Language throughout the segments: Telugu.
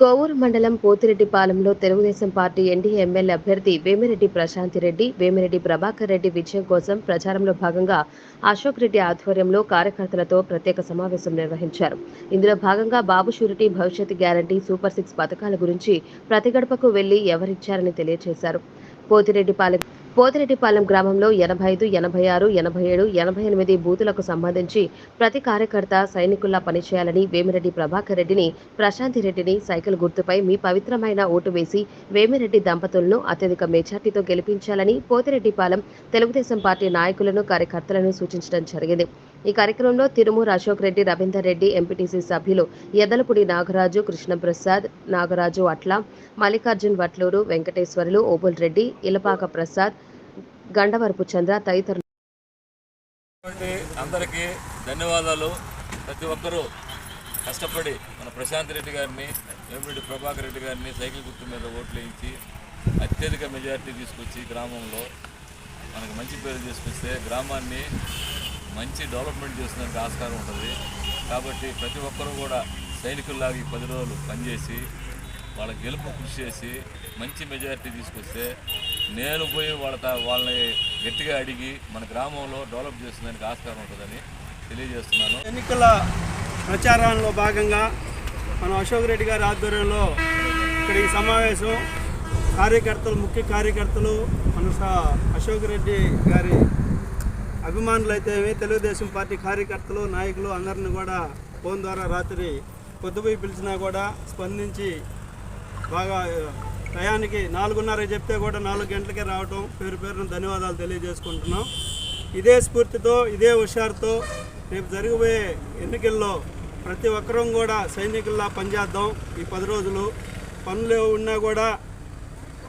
కోవూరు మండలం పోతిరెడ్డిపాలెంలో తెలుగుదేశం పార్టీ ఎన్డీఏ ఎమ్మెల్యే అభ్యర్థి వేమిరెడ్డి ప్రశాంతిరెడ్డి వేమిరెడ్డి ప్రభాకర్ రెడ్డి విజయం కోసం ప్రచారంలో భాగంగా అశోక్ రెడ్డి ఆధ్వర్యంలో కార్యకర్తలతో ప్రత్యేక సమావేశం నిర్వహించారు. ఇందులో భాగంగా బాబు షూరిటీ భవిష్యత్ గ్యారంటీ సూపర్ సిక్స్ పథకాల గురించి ప్రతి గడపకు వెళ్ళి ఎవరిచ్చారని తెలియజేశారు పోతిరెడ్డిపాలెం పోతిరెడ్డిపాలెం గ్రామంలో ఎనభై ఐదు ఎనభై ఆరు ఎనభై ఏడు ఎనభై ఎనిమిది బూతులకు సంబంధించి ప్రతి కార్యకర్త సైనికుల్లా పనిచేయాలని వేమిరెడ్డి ప్రభాకర్ రెడ్డిని ప్రశాంతి రెడ్డిని సైకిల్ గుర్తుపై మీ పవిత్రమైన ఓటు వేసి వేమిరెడ్డి దంపతులను అత్యధిక మెజార్టీతో గెలిపించాలని పోతిరెడ్డిపాలెం తెలుగుదేశం పార్టీ నాయకులను కార్యకర్తలను సూచించడం జరిగింది. ఈ కార్యక్రమంలో తిరుమూరు అశోక్ రెడ్డి రవీందర్ రెడ్డి ఎంపీటీసీ సభ్యులు ఎదలపుడి నాగరాజు కృష్ణప్రసాద్ నాగరాజు అట్ల మల్లికార్జున్ వట్లూరు వెంకటేశ్వర్లు ఓబుల్ రెడ్డి ఇలపాక ప్రసాద్ గండవరపు చంద్ర తదితరులు. అందరికీ ధన్యవాదాలు. ప్రతి ఒక్కరూ కష్టపడి మన ప్రశాంత్ రెడ్డి గారిని వేమిరెడ్డి ప్రభాకర్ రెడ్డి గారిని సైకిల్ గుర్తు మీద ఓట్లు వేయించి అత్యధిక మెజారిటీ తీసుకొచ్చి గ్రామంలో మనకు మంచి పేరు తీసుకొస్తే గ్రామాన్ని మంచి డెవలప్మెంట్ చేస్తుందని ఆస్కారం ఉంటుంది. కాబట్టి ప్రతి ఒక్కరూ కూడా సైనికుల్లాగా ఈ పది రోజులు పనిచేసి వాళ్ళ గెలుపు కృషి చేసి మంచి మెజారిటీ తీసుకొస్తే నేను పోయి వాళ్ళ వాళ్ళని గట్టిగా అడిగి మన గ్రామంలో డెవలప్ చేసేదానికి ఆస్కారం ఉంటుందని తెలియజేస్తున్నాను. ఎన్నికల ప్రచారంలో భాగంగా మన అశోక్ రెడ్డి గారి ఆధ్వర్యంలో ఇక్కడ ఈ సమావేశం. కార్యకర్తలు ముఖ్య కార్యకర్తలు మన అశోక్ రెడ్డి గారి అభిమానులు అయితే తెలుగుదేశం పార్టీ కార్యకర్తలు నాయకులు అందరిని కూడా ఫోన్ ద్వారా రాత్రి పొద్దుపోయి పిలిచినా కూడా స్పందించి బాగా టయానికి నాలుగున్నర చెప్తే కూడా నాలుగు గంటలకే రావటం పేరు పేరున ధన్యవాదాలు తెలియజేసుకుంటున్నాం. ఇదే స్ఫూర్తితో ఇదే హుషారుతో రేపు జరగబోయే ఎన్నికల్లో ప్రతి ఒక్కరం కూడా సైనికుల్లా పనిచేద్దాం ఈ పది రోజులు. పనులు ఉన్నా కూడా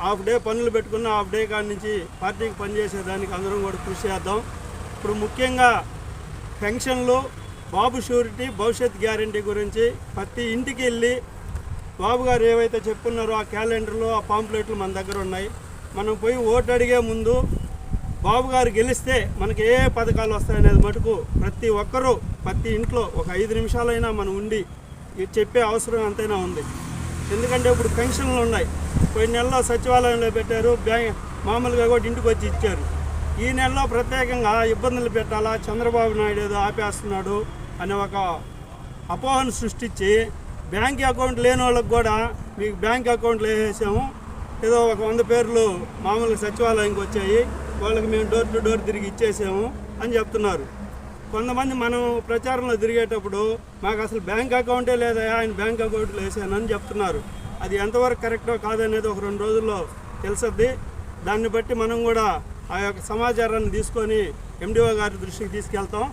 హాఫ్ డే పనులు పెట్టుకున్న హాఫ్ డే కాడి నుంచి పార్టీకి పనిచేసేదానికి అందరం కూడా కృషి చేద్దాం. ఇప్పుడు ముఖ్యంగా పెన్షన్లు బాబు షూరిటీ భవిష్యత్ గ్యారంటీ గురించి ప్రతి ఇంటికి వెళ్ళి బాబు గారు ఏవైతే చెప్పున్నారో ఆ క్యాలెండర్లు ఆ పాంప్లెట్లు మన దగ్గర ఉన్నాయి. మనం పోయి ఓటు అడిగే ముందు బాబు గారు గెలిస్తే మనకి ఏ పథకాలు వస్తాయనేది మటుకు ప్రతి ఒక్కరూ ప్రతి ఇంట్లో ఒక ఐదు నిమిషాలైనా మనం ఉండి ఇది చెప్పే అవసరం ఎంతైనా ఉంది. ఎందుకంటే ఇప్పుడు పెన్షన్లు ఉన్నాయి. పోయిన నెలలో సచివాలయంలో పెట్టారు బ్యాంక్ మామూలుగా కూడా ఇంటికి వచ్చి ఇచ్చారు. ఈ నెలలో ప్రత్యేకంగా ఇబ్బందులు పెట్టాలా? చంద్రబాబు నాయుడు ఏదో ఆపేస్తున్నాడు అనే ఒక అపోహను సృష్టించి బ్యాంక్ అకౌంట్ లేని వాళ్ళకి కూడా మీకు బ్యాంక్ అకౌంట్లు వేసేసాము. ఏదో ఒక వంద పేర్లు మామూలుగా సచివాలయంకి వచ్చాయి. వాళ్ళకి మేము డోర్ టు డోర్ తిరిగి ఇచ్చేసాము అని చెప్తున్నారు. కొంతమంది మనం ప్రచారంలో తిరిగేటప్పుడు మాకు అసలు బ్యాంక్ అకౌంటే లేదా ఆయన బ్యాంక్ అకౌంట్లో వేసానని చెప్తున్నారు. అది ఎంతవరకు కరెక్టో కాదనేది ఒక రెండు రోజుల్లో తెలుసద్ది. దాన్ని బట్టి మనం కూడా ఆ యొక్క సమాచారాన్ని తీసుకొని ఎండిఓ గారి దృష్టికి తీసుకెళ్తాం.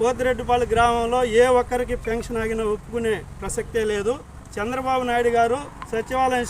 పోతిరెడ్డిపాళెం గ్రామంలో ఏ ఒక్కరికి పెన్షన్ ఆగినా ఒప్పుకునే ప్రసక్తే లేదు. చంద్రబాబు నాయుడు గారు సచివాలయం